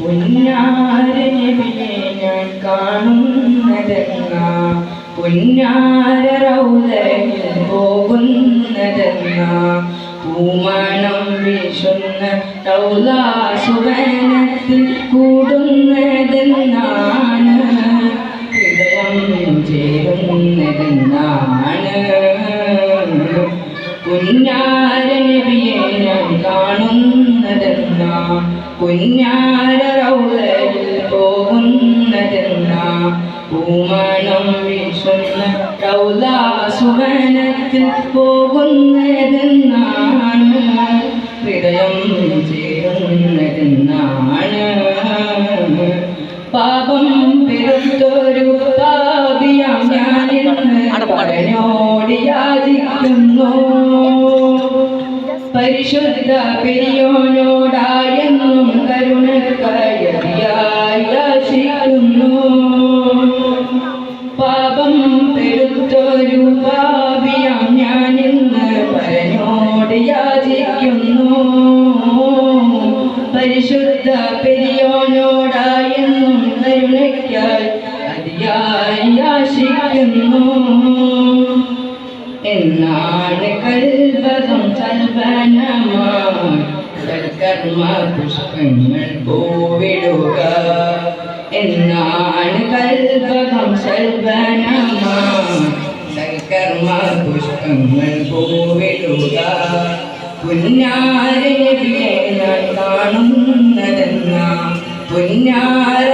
പുന്നാരനബിയെ ഞാൻ കാണുന്നതെന്ന പുന്നാര റൗലയിൽ പോകുന്നതെന്ന പൂമണം വീശുന്ന റൗലാസുവനത്തിൽ കൂടുന്നതെന്നാണ്. ഹൃദയം ചേരുന്നതെന്നാണ് കുഞ്ഞാര റൗലയിൽ പോകുന്നതെന്ന പൂമണം വീശുന്ന റൗലാസുവനത്തിൽ പോകുന്നതെന്നാണ്. ഹൃദയം ചേരുന്നതെന്നാണ്. പാപം പെരുത്തൊരു പാപിയാം ഞാനിന്ന് പറഞ്ഞോടി യാചിക്കുന്നു. പരിശുദ്ധ പെരിയോനോടായെന്നും കരുണക്കയതിയായി യാചിക്കുന്നു പാപം പെരുത്തൊരു പാപിയാം ഞാനിന്ന് പരനോട് യാചിക്കുന്നു. പരിശുദ്ധ പെരിയോനോടായെന്നും കരുണയ്ക്കായി അതിയായി യാചിക്കുന്നു. എന്നാണ് കൽപകം സൽവനമായി സൽക്കർമ്മ പുഷ്പങ്ങൾ പൂവിടുക ഞാൻ കാണുന്നതെന്ന. പുന്നാര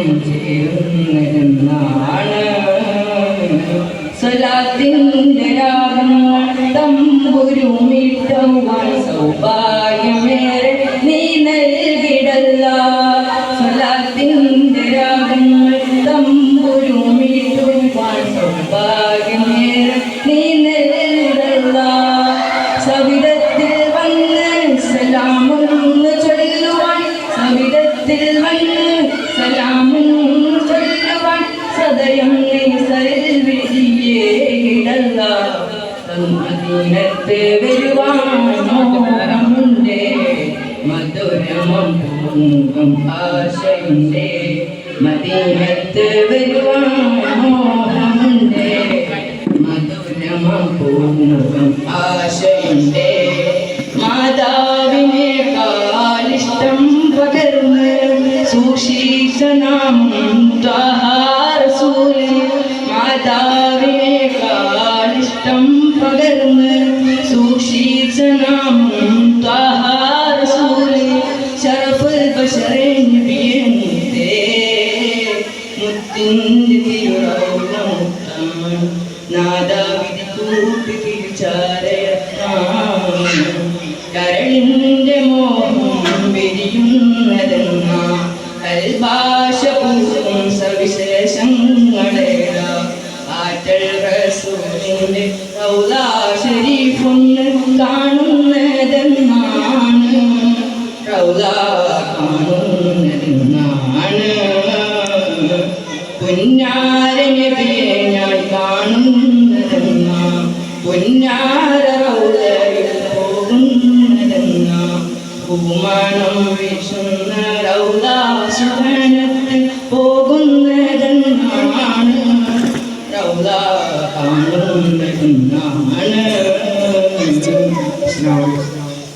ഹൃദയം ചേരുന്നതെന്നാണ് സ്വലാത്തിന്റെ രാഗങ്ങൾ തമ്പുരുമിട്ടവാൻ സൗഭാഗ്യമേറെ നീ നൽകിടല്ല സ്വലാത്തിന്റെ രാഗങ്ങൾ തമ്പുരുമിട്ടുവാൻ സൗഭാഗ്യമേറെ നീ നൽകിടല്ല സവിധത്തിൽ സവിധത്തിൽ വന്ന് പൂങ്കം ആശയുണ്ടേ മദീനത്ത് ആശയുണ്ടേ സുശീസനം ത്വഹാരസൂൽ മാതാവിനെ കാലിഷ്ടം പകർന്ന് സുശീസനം ത്വഹാരസൂൽ ശരഫുൽ ബശറേ നബിയേ മുത്തേ മുത്തിന്റെ തിരുറൗലമുത്തം നാദാവിധി കൂട്ടി തിരിച്ചാരയത്താം കരളിന്റെ മോഹം പൂക്കും സവിശേഷങ്ങളേട ആറ്റൽ റസൂലിന്റെ റൗലാ ഷരീഫൊന്ന് കാണുന്നതെന്നാണ്. റൗലാ കാണുന്നതെന്നാണ്. പുന്നാരനബിയെ ഞാൻ കാണുന്നതെന്നാ പുന്നാര പൂമണം വിഷ്ണു പോകുന്നതെന്നാണ്